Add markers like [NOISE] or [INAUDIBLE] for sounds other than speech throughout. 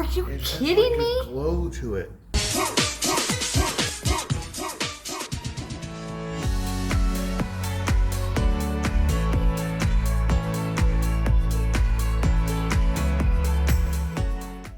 Are you It has kidding like me? a glow to it.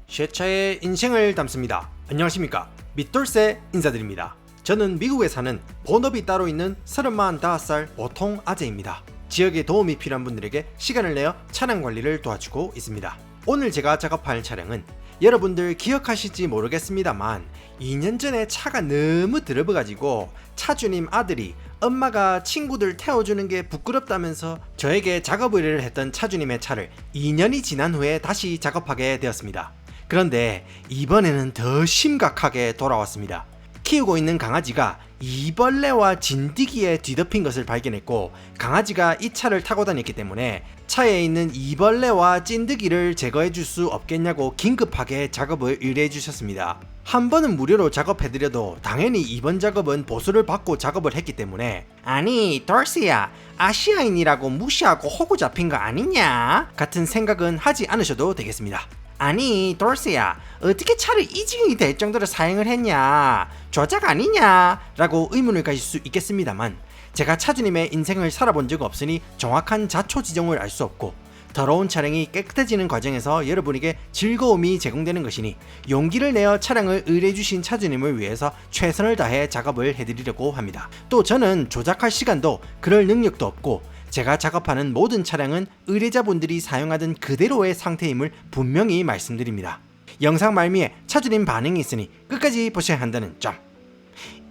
쉐차의 인생을 담습니다. 안녕하십니까. 밑돌새 인사드립니다. 저는 미국에 사는 본업이 따로 있는 35살 보통 아재입니다. 지역에 도움이 필요한 분들에게 시간을 내어 차량 관리를 도와주고 있습니다. 오늘 제가 작업할 차량은 여러분들 기억하실지 모르겠습니다만 2년 전에 차가 너무 더러워가지고 차주님 아들이 엄마가 친구들 태워주는 게 부끄럽다면서 저에게 작업 의뢰를 했던 차주님의 차를 2년이 지난 후에 다시 작업하게 되었습니다. 그런데 이번에는 더 심각하게 돌아왔습니다. 키우고 있는 강아지가 이벌레와 진드기에 뒤덮인 것을 발견했고 강아지가 이 차를 타고 다녔기 때문에 차에 있는 이벌레와 찐드기를 제거해 줄 수 없겠냐고 긴급하게 작업을 의뢰해 주셨습니다. 한 번은 무료로 작업해드려도 당연히 이번 작업은 보수를 받고 작업을 했기 때문에 아니 덜시야 아시아인이라고 무시하고 호구 잡힌 거 아니냐 같은 생각은 하지 않으셔도 되겠습니다. 아니 돌스야 어떻게 차를 이 지경이 될 정도로 사용을 했냐 조작 아니냐 라고 의문을 가질 수 있겠습니다만 제가 차주님의 인생을 살아본 적 없으니 정확한 자초지종을 알 수 없고 더러운 차량이 깨끗해지는 과정에서 여러분에게 즐거움이 제공되는 것이니 용기를 내어 차량을 의뢰해주신 차주님을 위해서 최선을 다해 작업을 해드리려고 합니다. 또 저는 조작할 시간도 그럴 능력도 없고 제가 작업하는 모든 차량은 의뢰자분들이 사용하던 그대로의 상태임을 분명히 말씀드립니다. 영상 말미에 차주님 반응이 있으니 끝까지 보셔야 한다는 점.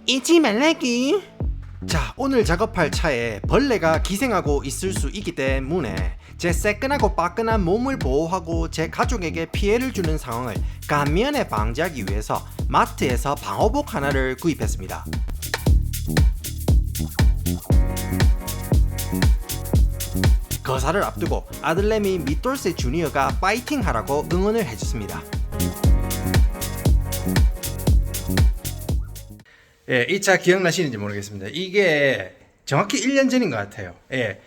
잊지 말라기. 자, 오늘 작업할 차에 벌레가 기생하고 있을 수 있기 때문에 제 새끈하고 빠끈한 몸을 보호하고 제 가족에게 피해를 주는 상황을 감면에 방지하기 위해서 마트에서 방호복 하나를 구입했습니다. 거사를 앞두고 아들내미 미돌세 주니어가 파이팅 하라고 응원을 해줬습니다. 예, 이 차 기억나시는지 모르겠습니다. 이게 정확히 1년 전인 것 같아요. 예.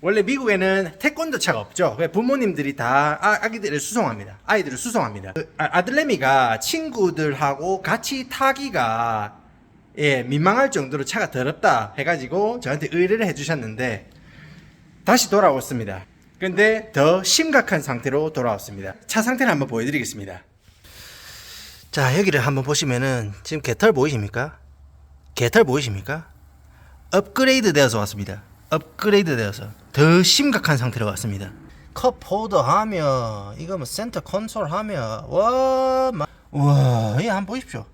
원래 미국에는 태권도 차가 없죠. 왜 부모님들이 다 아, 아기들을 수송합니다. 아이들을 수송합니다. 그 아, 아들내미가 친구들하고 같이 타기가 예, 민망할 정도로 차가 더럽다 해가지고 저한테 의뢰를 해주셨는데 다시 돌아왔습니다. 근데 더 심각한 상태로 돌아왔습니다. 차 상태를 한번 보여드리겠습니다. 자, 여기를 한번 보시면은 지금 개털 보이십니까? 개털 보이십니까? 업그레이드 되어서 왔습니다. 업그레이드 되어서 더 심각한 상태로 왔습니다. 컵 홀더 하며 이거 뭐 센터 콘솔 하며 와, 마, 와, 이 한번 보십시오.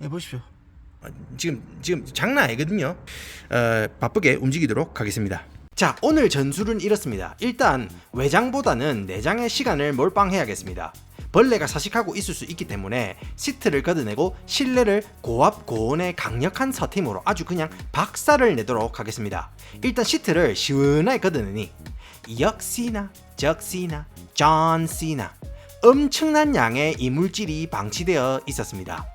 이 보십시오. 어, 지금 지금 장난 아니거든요. 어, 바쁘게 움직이도록 하겠습니다. 자, 오늘 전술은 이렇습니다. 일단 외장보다는 내장의 시간을 몰빵해야겠습니다. 벌레가 사식하고 있을 수 있기 때문에 시트를 걷어내고 실내를 고압 고온의 강력한 서팀으로 아주 그냥 박살을 내도록 하겠습니다. 일단 시트를 시원하게 걷어내니 역시나 적시나 존시나 엄청난 양의 이물질이 방치되어 있었습니다.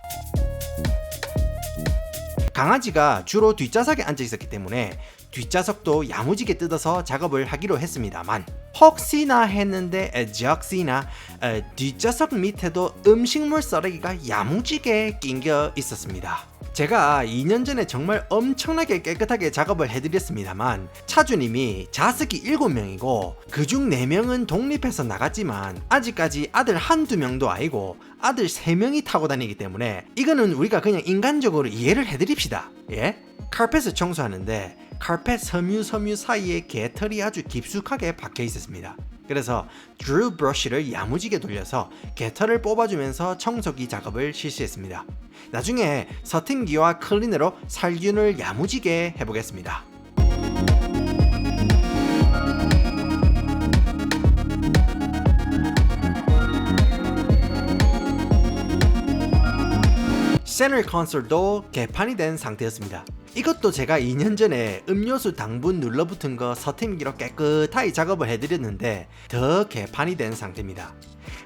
강아지가 주로 뒷좌석에 앉아 있었기 때문에 뒷좌석도 야무지게 뜯어서 작업을 하기로 했습니다만 혹시나 했는데 에, 적시나 에, 뒷좌석 밑에도 음식물 쓰레기가 야무지게 낑겨 있었습니다. 제가 2년 전에 정말 엄청나게 깨끗하게 작업을 해드렸습니다만 차주님이 자석이 7명이고 그중 4명은 독립해서 나갔지만 아직까지 아들 한두 명도 아니고 아들 3명이 타고 다니기 때문에 이거는 우리가 그냥 인간적으로 이해를 해드립시다. 예? 카펫을 청소하는데 카펫 섬유 섬유 사이에 개털이 아주 깊숙하게 박혀 있었습니다. 그래서 드루 브러쉬를 야무지게 돌려서 개털을 뽑아주면서 청소기 작업을 실시했습니다. 나중에 서팅기와 클리너로 살균을 야무지게 해보겠습니다. 세널 컨솔도 개판이 된 상태였습니다. 이것도 제가 2년 전에 음료수 당분 눌러붙은 거 서팀기로 깨끗하게 작업을 해드렸는데 더 개판이 된 상태입니다.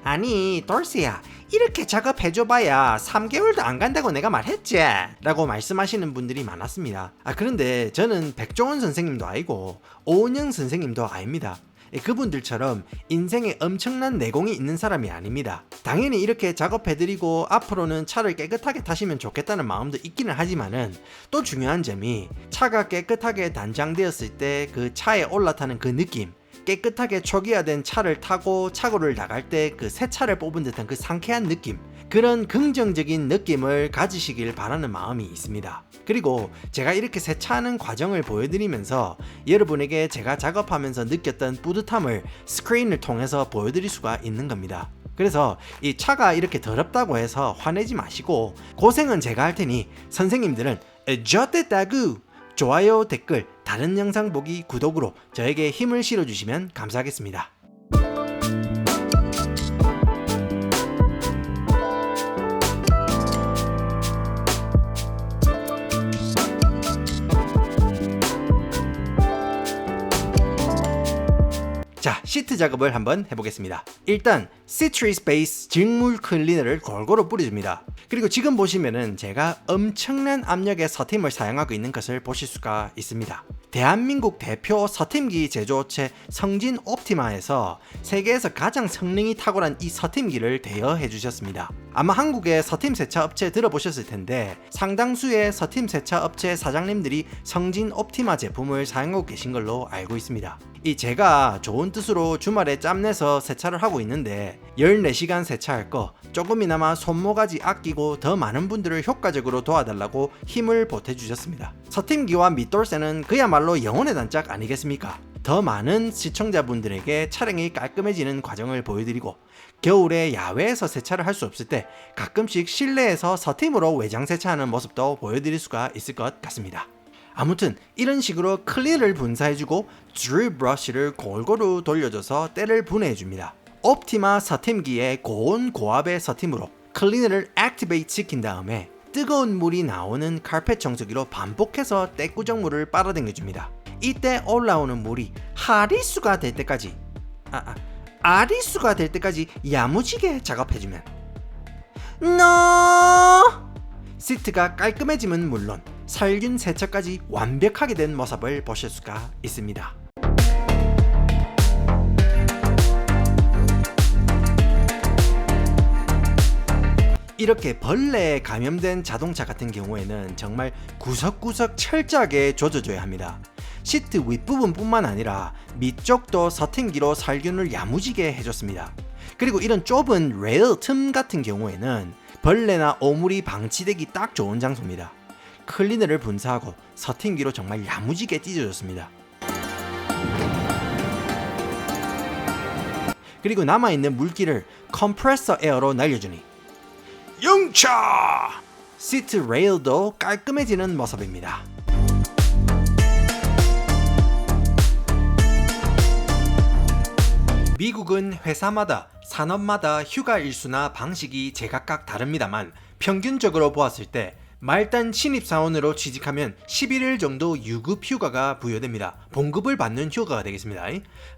아니 돌스야 이렇게 작업해줘봐야 3개월도 안 간다고 내가 말했지 라고 말씀하시는 분들이 많았습니다. 아 그런데 저는 백종원 선생님도 아니고 오은영 선생님도 아닙니다. 예, 그분들처럼 인생에 엄청난 내공이 있는 사람이 아닙니다. 당연히 이렇게 작업해드리고 앞으로는 차를 깨끗하게 타시면 좋겠다는 마음도 있기는 하지만은 또 중요한 점이 차가 깨끗하게 단장되었을 때 그 차에 올라타는 그 느낌 깨끗하게 초기화된 차를 타고 차고를 나갈 때 그 새 차를 뽑은 듯한 그 상쾌한 느낌 그런 긍정적인 느낌을 가지시길 바라는 마음이 있습니다. 그리고 제가 이렇게 세차하는 과정을 보여드리면서 여러분에게 제가 작업하면서 느꼈던 뿌듯함을 스크린을 통해서 보여드릴 수가 있는 겁니다. 그래서 이 차가 이렇게 더럽다고 해서 화내지 마시고 고생은 제가 할 테니 선생님들은 저때다구 좋아요 댓글 다른 영상 보기 구독으로 저에게 힘을 실어주시면 감사하겠습니다. 시트 작업을 한번 해보겠습니다. 일단 시트리스 베이스 직물 클리너를 골고루 뿌려줍니다. 그리고 지금 보시면은 제가 엄청난 압력의 서팀을 사용하고 있는 것을 보실 수가 있습니다. 대한민국 대표 서팀기 제조업체 성진 옵티마에서 세계에서 가장 성능이 탁월한 이 서팀기를 대여해 주셨습니다. 아마 한국의 서팀 세차 업체 들어보셨을 텐데 상당수의 서팀 세차 업체 사장님들이 성진 옵티마 제품을 사용하고 계신 걸로 알고 있습니다. 이 제가 좋은 뜻으로 주말에 짬내서 세차를 하고 있는데 14시간 세차할 거 조금이나마 손모가지 아끼고 더 많은 분들을 효과적으로 도와달라고 힘을 보태주셨습니다. 서팀기와 밑돌쇠는 그야말로 영혼의 단짝 아니겠습니까? 더 많은 시청자분들에게 차량이 깔끔해지는 과정을 보여드리고 겨울에 야외에서 세차를 할 수 없을 때 가끔씩 실내에서 서팀으로 외장 세차하는 모습도 보여드릴 수가 있을 것 같습니다. 아무튼 이런 식으로 클리어를 분사해주고 드릴 브러쉬를 골고루 돌려줘서 때를 분해해줍니다. 옵티마 서팀기의 고온 고압의 서팀으로 클리너를 액티베이트 시킨 다음에 뜨거운 물이 나오는 카펫 청소기로 반복해서 때 구정물을 빨아당겨줍니다. 이때 올라오는 물이 하리수가 될 때까지 아, 아 아리수가 될 때까지 야무지게 작업해주면 NO! 시트가 깔끔해짐은 물론 살균 세차까지 완벽하게 된 모습을 보실 수가 있습니다. 이렇게 벌레에 감염된 자동차 같은 경우에는 정말 구석구석 철저하게 조져줘야 합니다. 시트 윗부분뿐만 아니라 밑쪽도 서팅기로 살균을 야무지게 해줬습니다. 그리고 이런 좁은 레일 틈 같은 경우에는 벌레나 오물이 방치되기 딱 좋은 장소입니다. 클리너를 분사하고 서팅기로 정말 야무지게 찢어줬습니다. 그리고 남아있는 물기를 컴프레서 에어로 날려주니 영차! 시트 레일도 깔끔해지는 모습입니다. 미국은 회사마다 산업마다 휴가 일수나 방식이 제각각 다릅니다만 평균적으로 보았을 때 말단 신입사원으로 취직하면 11일 정도 유급 휴가가 부여됩니다. 봉급을 받는 휴가가 되겠습니다.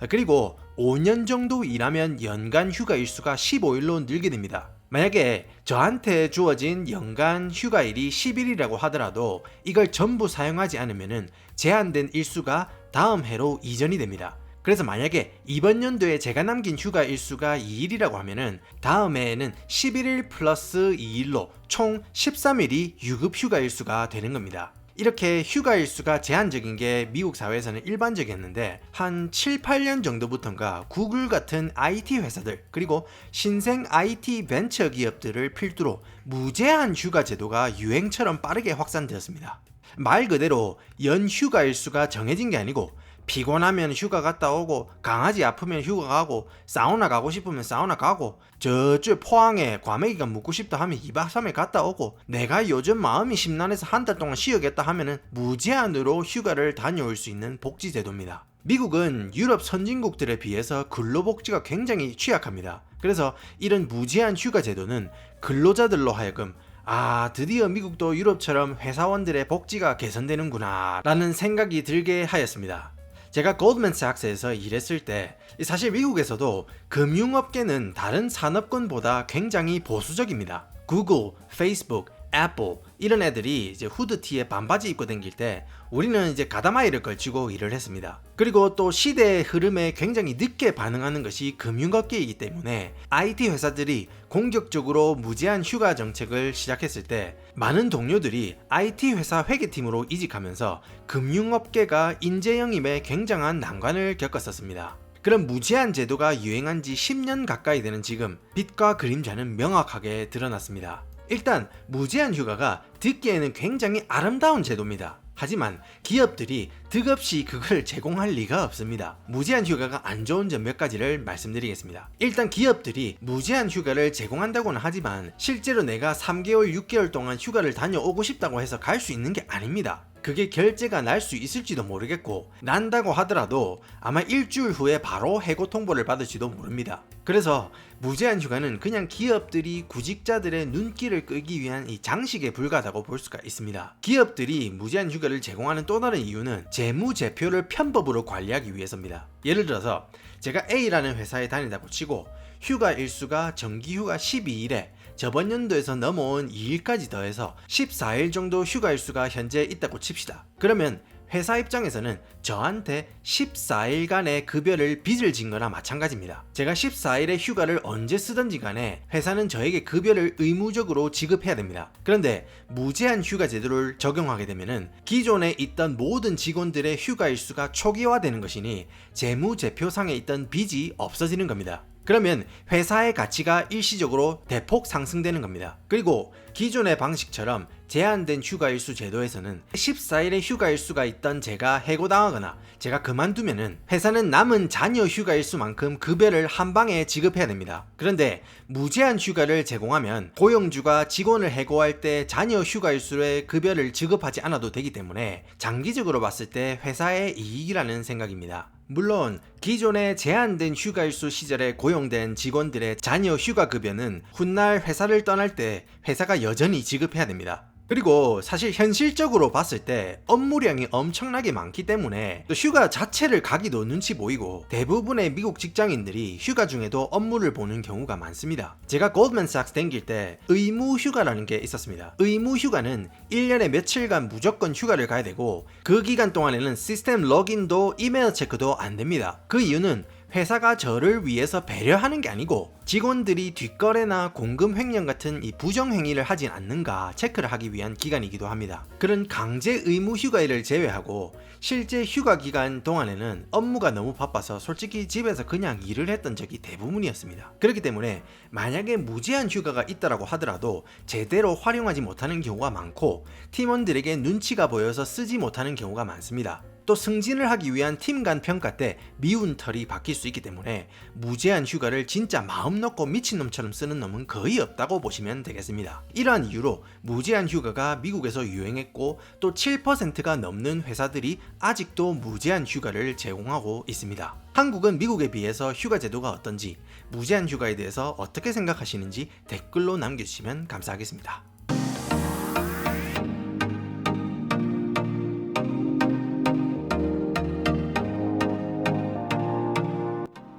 그리고 5년 정도 일하면 연간 휴가 일수가 15일로 늘게 됩니다. 만약에 저한테 주어진 연간 휴가일이 10일이라고 하더라도 이걸 전부 사용하지 않으면 제한된 일수가 다음 해로 이전이 됩니다. 그래서 만약에 이번 연도에 제가 남긴 휴가 일수가 2일이라고 하면은 다음 해에는 11일 플러스 2일로 총 13일이 유급 휴가 일수가 되는 겁니다. 이렇게 휴가 일수가 제한적인 게 미국 사회에서는 일반적이었는데 한 7, 8년 정도부터인가 구글 같은 IT 회사들 그리고 신생 IT 벤처 기업들을 필두로 무제한 휴가 제도가 유행처럼 빠르게 확산되었습니다. 말 그대로 연 휴가 일수가 정해진 게 아니고 피곤하면 휴가 갔다 오고 강아지 아프면 휴가 가고 사우나 가고 싶으면 사우나 가고 저쪽 포항에 과메기가 묵고 싶다 하면 2박 3일 갔다 오고 내가 요즘 마음이 심란해서 한 달 동안 쉬어겠다 하면은 무제한으로 휴가를 다녀올 수 있는 복지 제도입니다. 미국은 유럽 선진국들에 비해서 근로복지가 굉장히 취약합니다. 그래서 이런 무제한 휴가 제도는 근로자들로 하여금 아, 드디어 미국도 유럽처럼 회사원들의 복지가 개선되는구나 라는 생각이 들게 하였습니다. 제가 골드맨삭스에서 일했을 때 사실 미국에서도 금융업계는 다른 산업군보다 굉장히 보수적입니다. 구글, 페이스북, 애플 이런 애들이 이제 후드티에 반바지 입고 다닐 때 우리는 이제 가다마이를 걸치고 일을 했습니다. 그리고 또 시대의 흐름에 굉장히 늦게 반응하는 것이 금융업계이기 때문에 IT 회사들이 공격적으로 무제한 휴가 정책을 시작했을 때 많은 동료들이 IT 회사 회계팀으로 이직하면서 금융업계가 인재 영입에 굉장한 난관을 겪었었습니다. 그런 무제한 제도가 유행한 지 10년 가까이 되는 지금 빛과 그림자는 명확하게 드러났습니다. 일단 무제한 휴가가 듣기에는 굉장히 아름다운 제도입니다. 하지만 기업들이 득없이 그걸 제공할 리가 없습니다. 무제한 휴가가 안 좋은 점 몇 가지를 말씀드리겠습니다. 일단 기업들이 무제한 휴가를 제공한다고는 하지만 실제로 내가 3개월, 6개월 동안 휴가를 다녀오고 싶다고 해서 갈 수 있는 게 아닙니다. 그게 결제가 날 수 있을지도 모르겠고 난다고 하더라도 아마 일주일 후에 바로 해고 통보를 받을지도 모릅니다. 그래서 무제한 휴가는 그냥 기업들이 구직자들의 눈길을 끄기 위한 이 장식에 불과하다고 볼 수가 있습니다. 기업들이 무제한 휴가를 제공하는 또 다른 이유는 재무 제표를 편법으로 관리하기 위해서입니다. 예를 들어서 제가 A라는 회사에 다니다고 치고 휴가 일수가 정기 휴가 12일에 저번 연도에서 넘어온 2일까지 더해서 14일 정도 휴가 일수가 현재 있다고 칩시다. 그러면 회사 입장에서는 저한테 14일간의 급여를 빚을 진 거나 마찬가지입니다. 제가 14일의 휴가를 언제 쓰든지 간에 회사는 저에게 급여를 의무적으로 지급해야 됩니다. 그런데 무제한 휴가 제도를 적용하게 되면은 기존에 있던 모든 직원들의 휴가 일수가 초기화되는 것이니 재무제표상에 있던 빚이 없어지는 겁니다. 그러면 회사의 가치가 일시적으로 대폭 상승되는 겁니다. 그리고 기존의 방식처럼 제한된 휴가일수 제도에서는 14일의 휴가일수가 있던 제가 해고당하거나 제가 그만두면은 회사는 남은 잔여 휴가일수만큼 급여를 한 방에 지급해야 됩니다. 그런데 무제한 휴가를 제공하면 고용주가 직원을 해고할 때 잔여 휴가일수의 급여를 지급하지 않아도 되기 때문에 장기적으로 봤을 때 회사의 이익이라는 생각입니다. 물론 기존의 제한된 휴가일수 시절에 고용된 직원들의 잔여 휴가 급여는 훗날 회사를 떠날 때 회사가 여전히 지급해야 됩니다. 그리고 사실 현실적으로 봤을 때 업무량이 엄청나게 많기 때문에 또 휴가 자체를 가기도 눈치 보이고 대부분의 미국 직장인들이 휴가 중에도 업무를 보는 경우가 많습니다. 제가 골드맨삭스 댕길 때 의무 휴가라는 게 있었습니다. 의무 휴가는 1년에 며칠간 무조건 휴가를 가야 되고 그 기간 동안에는 시스템 로긴도 이메일 체크도 안 됩니다. 그 이유는 회사가 저를 위해서 배려하는 게 아니고 직원들이 뒷거래나 공금 횡령 같은 이 부정 행위를 하진 않는가 체크를 하기 위한 기간이기도 합니다. 그런 강제 의무 휴가일을 제외하고 실제 휴가 기간 동안에는 업무가 너무 바빠서 솔직히 집에서 그냥 일을 했던 적이 대부분이었습니다. 그렇기 때문에 만약에 무제한 휴가가 있다라고 하더라도 제대로 활용하지 못하는 경우가 많고 팀원들에게 눈치가 보여서 쓰지 못하는 경우가 많습니다. 또 승진을 하기 위한 팀 간 평가 때 미운 털이 바뀔 수 있기 때문에 무제한 휴가를 진짜 마음 놓고 미친놈처럼 쓰는 놈은 거의 없다고 보시면 되겠습니다. 이러한 이유로 무제한 휴가가 미국에서 유행했고 또 7%가 넘는 회사들이 아직도 무제한 휴가를 제공하고 있습니다. 한국은 미국에 비해서 휴가 제도가 어떤지 무제한 휴가에 대해서 어떻게 생각하시는지 댓글로 남겨주시면 감사하겠습니다.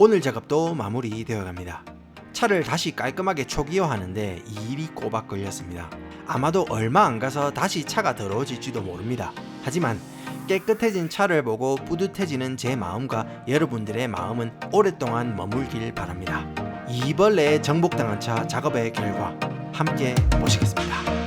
오늘 작업도 마무리되어 갑니다. 차를 다시 깔끔하게 초기화하는데 이 일이 꼬박 걸렸습니다. 아마도 얼마 안 가서 다시 차가 더러워질지도 모릅니다. 하지만 깨끗해진 차를 보고 뿌듯해지는 제 마음과 여러분들의 마음은 오랫동안 머물길 바랍니다. 이벌레에 정복당한 차 작업의 결과 함께 보시겠습니다.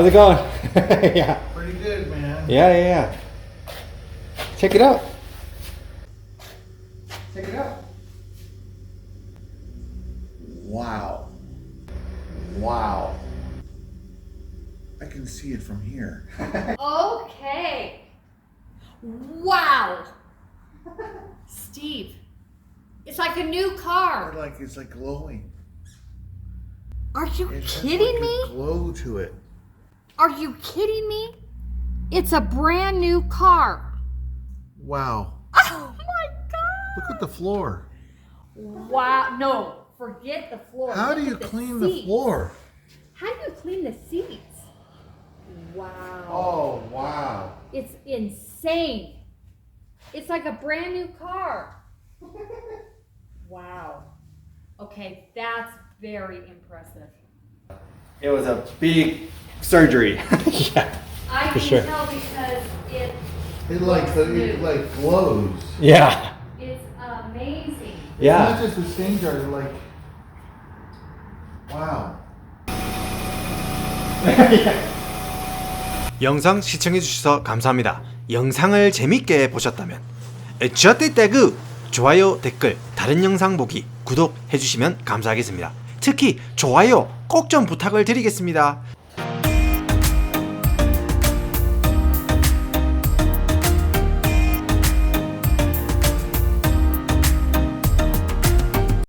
How's it going? [LAUGHS] yeah. Pretty good, man. Yeah, yeah, yeah. Check it out. Check it out. Wow. Wow. I can see it from here. [LAUGHS] Okay. Wow. Steve, it's like a new car. like it's like glowing. Are you It has kidding like a me? glow to it. Are you kidding me? It's a brand new car. Wow. [LAUGHS] Oh my god. Look at the floor. Wow. No, forget the floor. How do you the clean the floor? How do you clean the seats? Wow. Oh, wow. It's insane. It's like a brand new car. wow. Okay, that's very impressive. It was a big surgery. yeah. I For can sure. tell because it It like it like glows. Yeah. it's amazing. It's Yeah. not just the stain jar, they're like Wow. 영상 시청해주셔서 감사합니다. 영상을 재밌게 보셨다면 저때 태그 좋아요 댓글 다른 영상 보기 구독해주시면 감사하겠습니다. 특히 좋아요 꼭 좀 부탁을 드리겠습니다.